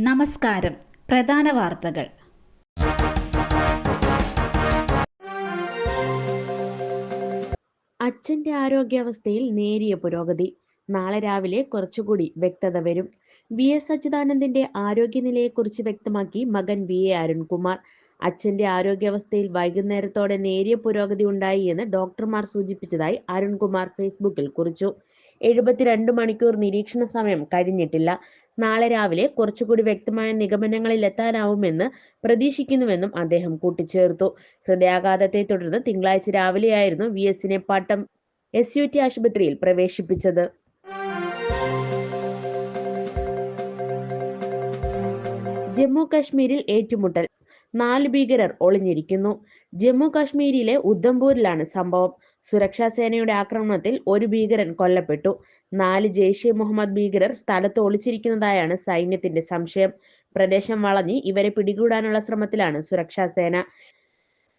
നമസ്കാരം. പ്രധാന വാർത്തകൾ. അച്ഛന്റെ ആരോഗ്യാവസ്ഥയിൽ നേരിയ പുരോഗതി. നാളെ രാവിലെ കുറച്ചുകൂടി വ്യക്തത വരും. വി എസ് അച്യുതാനന്ദന്റെ ആരോഗ്യനിലയെക്കുറിച്ച് വ്യക്തമാക്കി മകൻ വി എ അരുൺകുമാർ. അച്ഛന്റെ ആരോഗ്യാവസ്ഥയിൽ വൈകുന്നേരത്തോടെ നേരിയ പുരോഗതി ഉണ്ടായി എന്ന് ഡോക്ടർമാർ സൂചിപ്പിച്ചതായി അരുൺകുമാർ ഫേസ്ബുക്കിൽ കുറിച്ചു. എഴുപത്തിരണ്ട് മണിക്കൂർ നിരീക്ഷണ സമയം കഴിഞ്ഞിട്ടില്ല. നാളെ രാവിലെ കുറച്ചുകൂടി വ്യക്തമായ നിഗമനങ്ങളിൽ എത്താനാവുമെന്ന് പ്രതീക്ഷിക്കുന്നുവെന്നും അദ്ദേഹം കൂട്ടിച്ചേർത്തു. ഹൃദയാഘാതത്തെ തുടർന്ന് തിങ്കളാഴ്ച രാവിലെയായിരുന്നു വി എസിനെ പട്ടം എസ് യു ടി ആശുപത്രിയിൽ പ്രവേശിപ്പിച്ചത്. ജമ്മു കാശ്മീരിൽ ഏറ്റുമുട്ടൽ. നാല് ഭീകരർ ഒളിഞ്ഞിരിക്കുന്നു. ജമ്മു കാശ്മീരിലെ ഉദ്ധംപൂരിലാണ് സംഭവം. സുരക്ഷാ സേനയുടെ ആക്രമണത്തിൽ ഒരു ഭീകരൻ കൊല്ലപ്പെട്ടു. നാല് ജെയ്ഷെ മുഹമ്മദ് ഭീകരർ സ്ഥലത്ത് ഒളിച്ചിരിക്കുന്നതായാണ് സൈന്യത്തിന്റെ സംശയം. പ്രദേശം വളഞ്ഞ് ഇവരെ പിടികൂടാനുള്ള ശ്രമത്തിലാണ് സുരക്ഷാ സേന.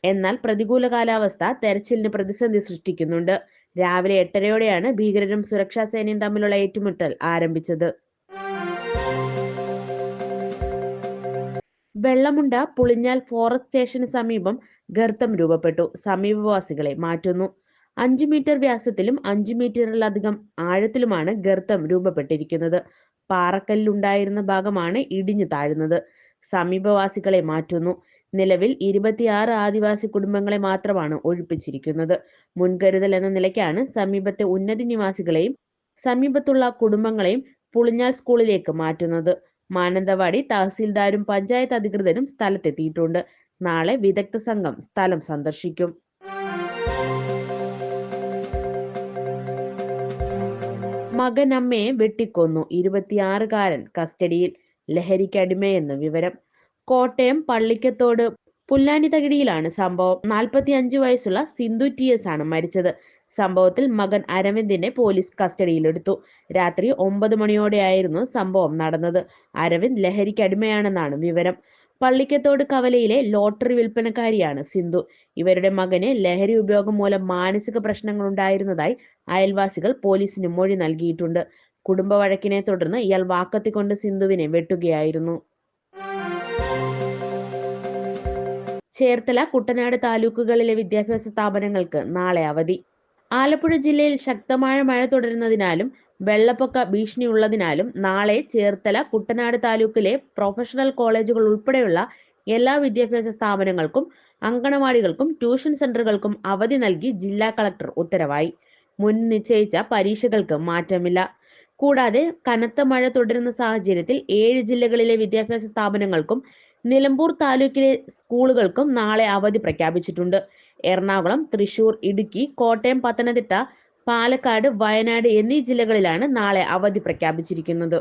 എന്നാൽ പ്രതികൂല കാലാവസ്ഥ തെരച്ചിലിന് പ്രതിസന്ധി സൃഷ്ടിക്കുന്നുണ്ട്. രാവിലെ എട്ടരയോടെയാണ് ഭീകരരും സുരക്ഷാ സേനയും തമ്മിലുള്ള ഏറ്റുമുട്ടൽ ആരംഭിച്ചത്. വെള്ളമുണ്ട പുളിഞ്ഞാൽ ഫോറസ്റ്റ് സ്റ്റേഷന് സമീപം ഗർത്തം രൂപപ്പെട്ടു. സമീപവാസികളെ മാറ്റുന്നു. അഞ്ചു മീറ്റർ വ്യാസത്തിലും അഞ്ചു മീറ്ററിലധികം ആഴത്തിലുമാണ് ഗർത്തം രൂപപ്പെട്ടിരിക്കുന്നത്. പാറക്കല്ലുണ്ടായിരുന്ന ഭാഗമാണ് ഇടിഞ്ഞു താഴുന്നത്. സമീപവാസികളെ മാറ്റുന്നു. നിലവിൽ ഇരുപത്തിയാറ് ആദിവാസി കുടുംബങ്ങളെ മാത്രമാണ് ഒഴിപ്പിച്ചിരിക്കുന്നത്. മുൻകരുതൽ എന്ന നിലയ്ക്കാണ് സമീപത്തെ ഉന്നതി നിവാസികളെയും സമീപത്തുള്ള കുടുംബങ്ങളെയും പുളിഞ്ഞാൽ സ്കൂളിലേക്ക് മാറ്റുന്നത്. മാനന്തവാടി തഹസീൽദാരും പഞ്ചായത്ത് അധികൃതരും സ്ഥലത്തെത്തിയിട്ടുണ്ട്. നാളെ വിദഗ്ധ സംഘം സ്ഥലം സന്ദർശിക്കും. മകൻ അമ്മയെ വെട്ടിക്കൊന്നു. ഇരുപത്തിയാറുകാരൻ കസ്റ്റഡിയിൽ. ലഹരിക്കടിമയെന്ന് വിവരം. കോട്ടയം പള്ളിക്കത്തോട്. പുല്ലാനി പുല്ലാനിതകിടിയിലാണ് സംഭവം. നാൽപ്പത്തി അഞ്ച് വയസ്സുള്ള സിന്ധു ടി എസ് ആണ് മരിച്ചത്. സംഭവത്തിൽ മകൻ അരവിന്ദിനെ പോലീസ് കസ്റ്റഡിയിലെടുത്തു. രാത്രി ഒമ്പത് മണിയോടെയായിരുന്നു സംഭവം നടന്നത്. അരവിന്ദ് ലഹരിക്കടിമയാണെന്നാണ് വിവരം. പള്ളിക്കത്തോട് കവലയിലെ ലോട്ടറി വിൽപ്പനക്കാരിയാണ് സിന്ധു. ഇവരുടെ മകന് ലഹരി ഉപയോഗം മൂലം മാനസിക പ്രശ്നങ്ങൾ ഉണ്ടായിരുന്നതായി അയൽവാസികൾ പോലീസിന് മൊഴി നൽകിയിട്ടുണ്ട്. കുടുംബ വഴക്കിനെ തുടർന്ന് ഇയാൾ വാക്കത്തിക്കൊണ്ട് സിന്ധുവിനെ വെട്ടുകയായിരുന്നു. ചേർത്തല കുട്ടനാട് താലൂക്കുകളിലെ വിദ്യാഭ്യാസ സ്ഥാപനങ്ങൾക്ക് നാളെ അവധി. ആലപ്പുഴ ജില്ലയിൽ ശക്തമായ മഴ തുടരുന്നതിനാലും വെള്ളപ്പൊക്ക ഭീഷണിയുള്ളതിനാലും നാളെ ചേർത്തല കുട്ടനാട് താലൂക്കിലെ പ്രൊഫഷണൽ കോളേജുകൾ ഉൾപ്പെടെയുള്ള എല്ലാ വിദ്യാഭ്യാസ സ്ഥാപനങ്ങൾക്കും അങ്കണവാടികൾക്കും ട്യൂഷൻ സെന്ററുകൾക്കും അവധി നൽകി ജില്ലാ കളക്ടർ ഉത്തരവായി. മുൻ നിശ്ചയിച്ച പരീക്ഷകൾക്ക് മാറ്റമില്ല. കൂടാതെ കനത്ത മഴ തുടരുന്ന സാഹചര്യത്തിൽ ഏഴ് ജില്ലകളിലെ വിദ്യാഭ്യാസ സ്ഥാപനങ്ങൾക്കും നിലമ്പൂർ താലൂക്കിലെ സ്കൂളുകൾക്കും നാളെ അവധി പ്രഖ്യാപിച്ചിട്ടുണ്ട്. എറണാകുളം തൃശൂർ ഇടുക്കി കോട്ടയം പത്തനംതിട്ട പാലക്കാട് വയനാട് എന്നീ ജില്ലകളിലാണ് നാളെ അവധി പ്രഖ്യാപിച്ചിരിക്കുന്നത്.